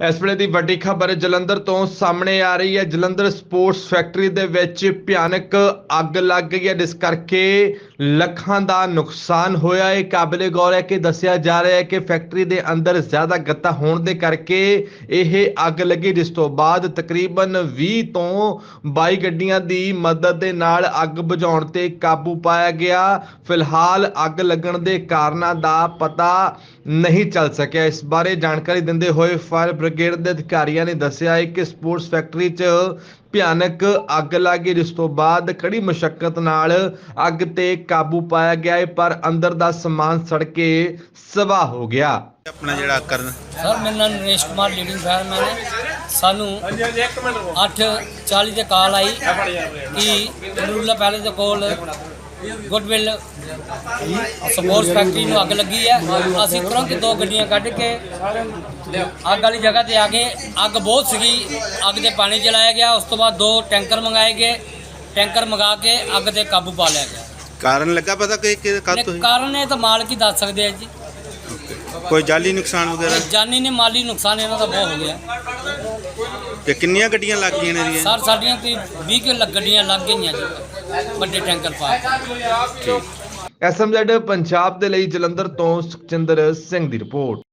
ਇਸ ਵੇਲੇ ਦੀ ਵੱਡੀ ਖਬਰ ਜਲੰਧਰ ਤੋਂ ਸਾਹਮਣੇ ਆ ਰਹੀ ਹੈ। ਜਲੰਧਰ ਸਪੋਰਟਸ ਫੈਕਟਰੀ ਦੇ ਵਿੱਚ ਭਿਆਨਕ ਅੱਗ ਲੱਗ ਗਈ ਹੈ। ਜਿਸ ਕਰਕੇ ਲੱਖਾਂ ਦਾ ਨੁਕਸਾਨ ਹੋਇਆ ਹੈ। ਕਾਬਲੇ ਗੌਰ ਹੈ ਕਿ ਦੱਸਿਆ ਜਾ ਰਿਹਾ ਹੈ ਕਿ ਫੈਕਟਰੀ ਦੇ ਅੰਦਰ ਜ਼ਿਆਦਾ ਗੱਤਾ ਹੋਣ ਦੇ ਕਰਕੇ ਇਹ ਅੱਗ ਲੱਗੀ, ਜਿਸ ਤੋਂ ਬਾਅਦ ਤਕਰੀਬਨ 20 ਤੋਂ 22 ਗੱਡੀਆਂ ਦੀ ਮਦਦ ਦੇ ਨਾਲ ਅੱਗ ਬੁਝਾਉਣ ਤੇ ਕਾਬੂ ਪਾਇਆ ਗਿਆ। ਫਿਲਹਾਲ ਅੱਗ ਲੱਗਣ ਦੇ ਕਾਰਨਾਂ ਦਾ ਪਤਾ ਨਹੀਂ ਚੱਲ ਸਕਿਆ। ਇਸ ਬਾਰੇ ਜਾਣਕਾਰੀ ਦਿੰਦੇ ਹੋਏ ਫਾਇਰ ਬ੍ਰਿਗੇਡ ਦੇ ਅਧਿਕਾਰੀਆਂ ਨੇ ਦੱਸਿਆ ਹੈ ਕਿ ਸਪੋਰਟਸ ਫੈਕਟਰੀ 'ਚ ਭਿਆਨਕ ਅੱਗ ਲੱਗੀ ਜਿਸ ਤੋਂ ਬਾਅਦ ਕੜੀ ਮੁਸ਼ਕਲ ਨਾਲ ਅੱਗ ਤੇ ਕਾਬੂ ਪਾਇਆ ਗਿਆ ਹੈ ਪਰ ਅੰਦਰ ਦਾ ਸਮਾਨ ਸੜ ਕੇ ਸਵਾਹ ਹੋ ਗਿਆ। ਆਪਣਾ ਜਿਹੜਾ ਕਰਨ। ਸਰ ਮੇਰਾ ਨਾਮ ਨਰੇਸ਼ ਕੁਮਾਰ ਲੀਡਿੰਗ ਫਾਇਰਮੈਨ ਹੈ। ਸਾਨੂੰ 8:40 ਤੇ ਕਾਲ ਆਈ ਕਿ ਨੂਰਲਾ ਪੈਲੇਸ ਦੇ ਕੋਲ ਗੁੱਡਵਿਲ ਸਪੋਰਟਸ ਫੈਕਟਰੀ ਨੂੰ ਅੱਗ ਲੱਗੀ ਹੈ। ਅਸੀਂ ਤੁਰੰਤ ਦੋ ਗੱਡੀਆਂ ਕੱਢ ਕੇ ਅੱਗ ਵਾਲੀ ਜਗ੍ਹਾ ਤੇ ਆ ਗਏ। ਅੱਗ ਬਹੁਤ ਸੀਗੀ। ਅੱਗ ਤੇ ਪਾਣੀ ਚਲਾਇਆ ਗਿਆ। ਉਸ ਤੋਂ ਬਾਅਦ ਦੋ ਟੈਂਕਰ ਮੰਗਾਏ ਗਏ। ਟੈਂਕਰ ਮੰਗਾ ਕੇ ਅੱਗ ਤੇ ਕਾਬੂ ਪਾ ਲਿਆ ਗਿਆ। ਕਾਰਨ ਲੱਗਾ ਪਤਾ ਕਿ ਕਿ ਕਦ ਤੋਂ ਕਾਰਨ ਇਹ ਤਾਂ ਮਾਲਕ ਹੀ ਦੱਸ ਸਕਦੇ ਆ ਜੀ। ਕੋਈ ਜਾਲੀ ਨੁਕਸਾਨ ਵਗੈਰਾ? ਜਾਨੀ ਨੇ ਮਾਲੀ ਨੁਕਸਾਨ ਇਹਨਾਂ ਦਾ ਬਹੁਤ ਹੋ ਗਿਆ। ਤੇ ਕਿੰਨੀਆਂ ਗੱਡੀਆਂ ਲੱਗ ਗਈਆਂ ਨੇ ਇਹਦੀਆਂ? ਸਰ ਸਾਡੀਆਂ ਕੋਈ 20 ਕਿਲੋ ਗੱਡੀਆਂ ਲੱਗ ਗਈਆਂ ਜੀ। ਵੱਡੇ ਟੈਂਕਰ ਪਾ ਕੇ। ਐਸਐਮਜ਼ੈਡ ਪੰਜਾਬ ਦੇ ਲਈ ਜਲੰਧਰ ਤੋਂ ਸੁਖਚੰਦਰ ਸਿੰਘ ਦੀ ਰਿਪੋਰਟ।